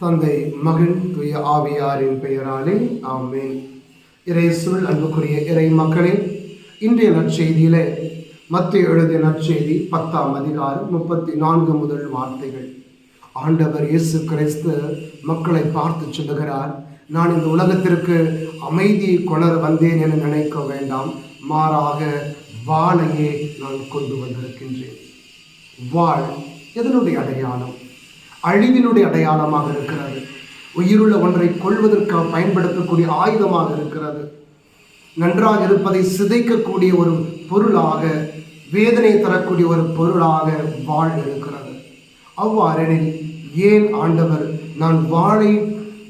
தந்தை மகன் துய ஆவியாரின் பெயராலே ஆமென். இறைசுள் அன்புக்குரிய இறை மக்களே இன்றைய நற்செய்தியிலே மத்திய எழுதிய நற்செய்தி பத்தாம் அதிகாரம் முப்பத்தி நான்கு முதல் வார்த்தைகள். ஆண்டவர் இயேசு கிறிஸ்து மக்களை பார்த்து சொல்லுகிறார் நான் இந்த உலகத்திற்கு அமைதியை கொணர வந்தேன் என நினைக்க வேண்டாம். மாறாக வாளையே நான் கொண்டு வந்திருக்கின்றேன். வாழ் எதனுடைய அடையாளம்? அழிவினுடைய அடையாளமாக இருக்கிறது. உயிருள்ள ஒன்றை கொள்வதற்காக பயன்படுத்தக்கூடிய ஆயுதமாக இருக்கிறது. நன்றாக இருப்பதை சிதைக்கக்கூடிய ஒரு பொருளாக வேதனை தரக்கூடிய ஒரு பொருளாக வாழ் இருக்கிறது. அவ்வாறெனில் ஏன் ஆண்டவர் நான் வாழை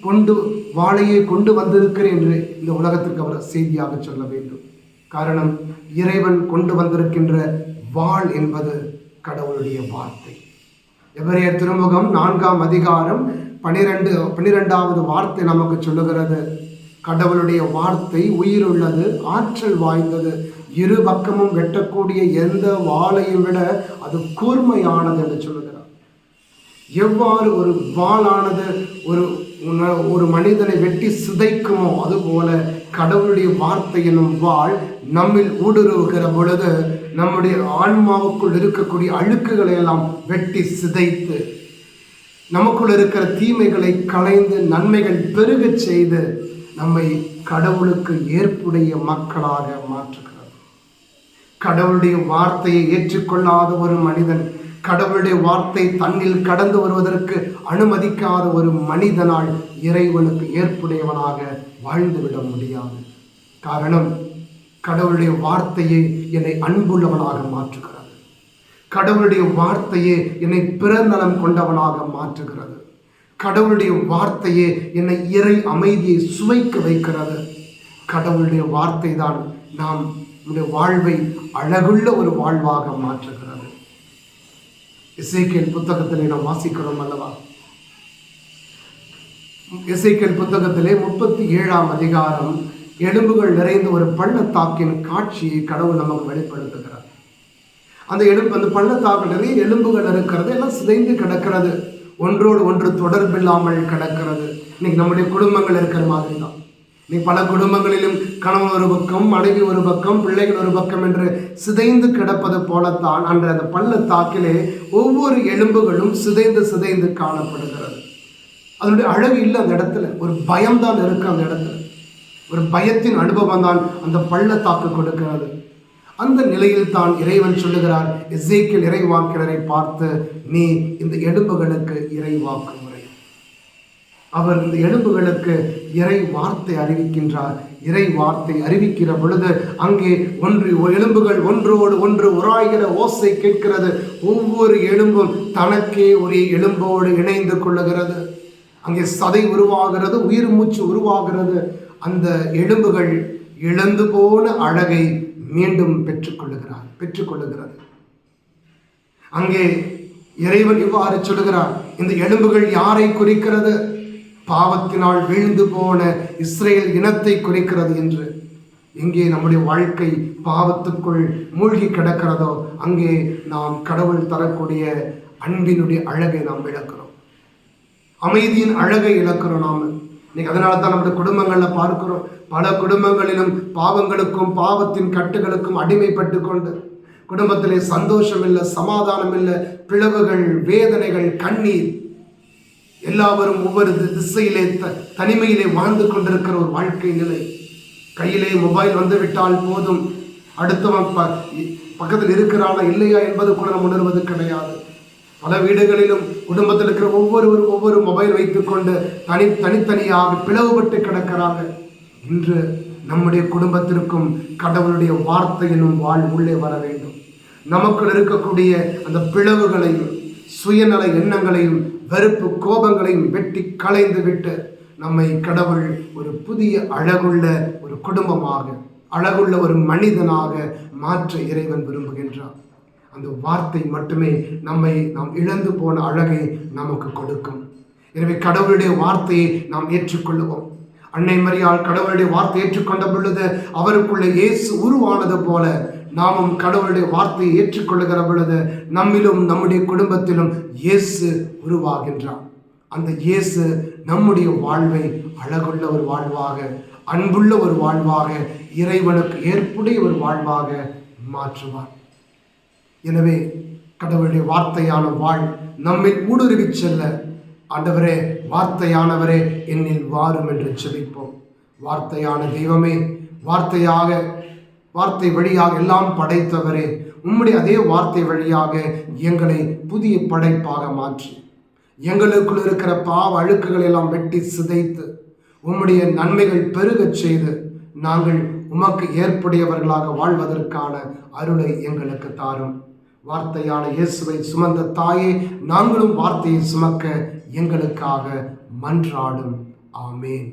கொண்டு வாழையை கொண்டு வந்திருக்கிறேன் என்று இந்த உலகத்திற்கு அவர் செய்தியாக சொல்ல வேண்டும். காரணம் இறைவன் கொண்டு வந்திருக்கின்ற வாழ் என்பது கடவுளுடைய வார்த்தை. எவரையர் திருமுகம் நான்காம் அதிகாரம் பனிரெண்டு பன்னிரெண்டாவது வார்த்தை நமக்கு சொல்லுகிறது. கடவுளுடைய வார்த்தை உயிருள்ளது ஆற்றல் வாய்ந்தது. இரு பக்கமும் வெட்டக்கூடிய எந்த வாளையும் விட அது கூர்மையானது என்று சொல்லுகிறார். எவ்வாறு ஒரு வாளானது ஒரு ஒரு மனிதனை வெட்டி சிதைக்குமோ அதுபோல கடவுளுடைய வார்த்தை எனும் வாழ் நம்மில் ஊடுருவுகிற பொழுது நம்முடைய ஆன்மாவுக்குள் இருக்கக்கூடிய அழுக்குகளை எல்லாம் வெட்டி சிதைத்து நமக்குள் இருக்கிற தீமைகளை களைந்து நன்மைகள் பெருகச் செய்து நம்மை கடவுளுக்கு ஏற்புடைய மக்களாக மாற்றுகிறது. கடவுளுடைய வார்த்தையை ஏற்றுக்கொள்ளாத ஒரு மனிதன் கடவுளுடைய வார்த்தை தன்னில் கடந்து வருவதற்கு அனுமதிக்காத ஒரு மனிதனால் இறைவனுக்கு ஏற்புடையவனாக வாழ்ந்துவிட முடியாது. காரணம் கடவுளுடைய வார்த்தையே என்னை அன்புள்ளவனாக மாற்றுகிறது. கடவுளுடைய வார்த்தையே என்னை பிறநலம் கொண்டவனாக மாற்றுகிறது. கடவுளுடைய வார்த்தையே என்னை இறை அமைதியை சுவைக்க வைக்கிறது. கடவுளுடைய வார்த்தை தான் நாம் நம்முடைய வாழ்வை அழகுள்ள ஒரு வாழ்வாக மாற்றுகிறது. இசைக்கியல் புத்தகத்திலே நாம் வாசிக்கிறோம் அல்லவா? இசைக்கியல் புத்தகத்திலே முப்பத்தி ஏழாம் அதிகாரம் எலும்புகள் நிறைந்த ஒரு பள்ளத்தாக்கின் காட்சியை கடவுள் நமக்கு வெளிப்படுத்துகிறார். அந்த எலும்பு அந்த பள்ளத்தாக்கு நிறைய எலும்புகள் இருக்கிறது எல்லாம் சிதைந்து கிடக்கிறது. ஒன்றோடு ஒன்று தொடர்பில்லாமல் கிடக்கிறது. இன்னைக்கு நம்முடைய குடும்பங்கள் இருக்கிற மாதிரி தான். இன்னைக்கு பல குடும்பங்களிலும் கணவன் ஒரு பக்கம் மனைவி ஒரு பக்கம் பிள்ளைகள் ஒரு பக்கம் என்று சிதைந்து கிடப்பது போலத்தான் அன்று அந்த பள்ளத்தாக்கிலே ஒவ்வொரு எலும்புகளும் சிதைந்து சிதைந்து காணப்படுகிறது. அதனுடைய அழகு இல்லை அந்த இடத்துல. ஒரு பயம்தான் இருக்கு அந்த இடத்துல. ஒரு பயத்தின் அனுபவம் தான் அந்த பள்ளத்தாக்கு கொடுக்கிறது. அந்த நிலையில் தான் இறைவன் சொல்லுகிறார் எசேக்கியல் இறைவாக்கினரை பார்த்து நீ இந்த எலும்புகளுக்கு இறைவாக்கு. அவர் இந்த எலும்புகளுக்கு இறை வார்த்தை அறிவிக்கின்றார். இறை வார்த்தை அறிவிக்கிற பொழுது அங்கே ஒன்று எலும்புகள் ஒன்றோடு ஒன்று உராய்கிற ஓசை கேட்கிறது. ஒவ்வொரு எலும்பும் தனக்கே ஒரே எலும்போடு இணைந்து கொள்ளுகிறது. அங்கே சதை உருவாகிறது உயிர் மூச்சு உருவாகிறது. அந்த எலும்புகள் இழந்து போன அழகை மீண்டும் பெற்றுக்கொள்ளுகிறார் பெற்றுக்கொள்ளுகிறது அங்கே இறைவன் இவ்வாறு சொல்லுகிறார் இந்த எலும்புகள் யாரை குறிக்கிறது? பாவத்தினால் வீழ்ந்து போன இஸ்ரேல் இனத்தை குறிக்கிறது என்று. எங்கே நம்முடைய வாழ்க்கை பாவத்துக்குள் மூழ்கி கிடக்கிறதோ அங்கே நாம் கடவுள் தரக்கூடிய அன்பினுடைய அழகை நாம் இழக்கிறோம். அமைதியின் அழகை இழக்கிறோம் நாம். இன்னைக்கு அதனால தான் நம்முடைய குடும்பங்களில் பார்க்கிறோம். பல குடும்பங்களிலும் பாவங்களுக்கும் பாவத்தின் கட்டுகளுக்கும் அடிமைப்பட்டு கொண்டு குடும்பத்திலே சந்தோஷம் இல்லை சமாதானம் இல்லை பிளவுகள் வேதனைகள் கண்ணீர் எல்லாவரும் ஒவ்வொரு தி- திசையிலே த- தனிமையிலே வாழ்ந்து கொண்டிருக்கிற ஒரு வாழ்க்கை நிலை. கையிலே மொபைல் வந்துவிட்டால் போதும். அடுத்தவன் ப பக்கத்தில் இருக்கிறானா இல்லையா என்பது கூட நம்ம உணர்வது கிடையாது. பல வீடுகளிலும் குடும்பத்தில் இருக்கிற ஒவ்வொருவரும் ஒவ்வொரு மொபைல் வைத்துக்கொண்டு தனி தனித்தனியாக பிளவுபட்டு கிடக்கிறாங்க. இன்று நம்முடைய குடும்பத்திற்கும் கடவுளுடைய வார்த்தை வாழ் உள்ளே வர வேண்டும். நமக்குள் இருக்கக்கூடிய அந்த பிளவுகளையும் சுயநல எண்ணங்களையும் வெறுப்பு கோபங்களையும் வெட்டி களைந்து விட்டு நம்மை கடவுள் ஒரு புதிய அழகுள்ள ஒரு குடும்பமாக அழகுள்ள ஒரு மனிதனாக மாற்ற இறைவன் விரும்புகின்றார். அந்த வார்த்தை மட்டுமே நம்மை நாம் இழந்து போன அழகை நமக்கு கொடுக்கும். எனவே கடவுளுடைய வார்த்தையை நாம் ஏற்றுக்கொள்ளுவோம். அன்னை மரியாள் கடவுளுடைய வார்த்தை ஏற்றுக்கொண்ட பொழுது அவருக்குள்ள இயேசு உருவானது போல நாமும் கடவுளுடைய வார்த்தையை ஏற்றுக்கொள்ளுகிற பொழுது நம்மிலும் நம்முடைய குடும்பத்திலும் இயேசு உருவாகின்றார். அந்த இயேசு நம்முடைய வாழ்வை அழகுள்ள ஒரு வாழ்வாக அன்புள்ள ஒரு வாழ்வாக இறைவனுக்கு ஏற்புடைய ஒரு வாழ்வாக மாற்றுவார். எனவே கடவுளுடைய வார்த்தையான வாழ் நம்மில் ஊடுருவி செல்ல ஆண்டவரே வார்த்தையானவரே என்னில் வாரும் என்று செபிப்போம் வார்த்தையான தெய்வமே வார்த்தையாக வார்த்தை வழியாக எல்லாம் படைத்தவரே. உம்முடைய அதே வார்த்தை வழியாக எங்களை புதிய படைப்பாக மாற்றி. எங்களுக்குள் இருக்கிற பாவ அழுக்குகளை எல்லாம் வெட்டி சிதைத்து உம்முடைய நன்மைகள் பெருகச் செய்து நாங்கள் உமக்கு ஏற்புடையவர்களாக வாழ்வதற்கான அருளை எங்களுக்கு தாரும். வார்த்தையான இயேசுவை சுமந்த தாயே நாங்களும் வார்த்தையை சுமக்க எங்களுக்காக மன்றாடும். ஆமேன்.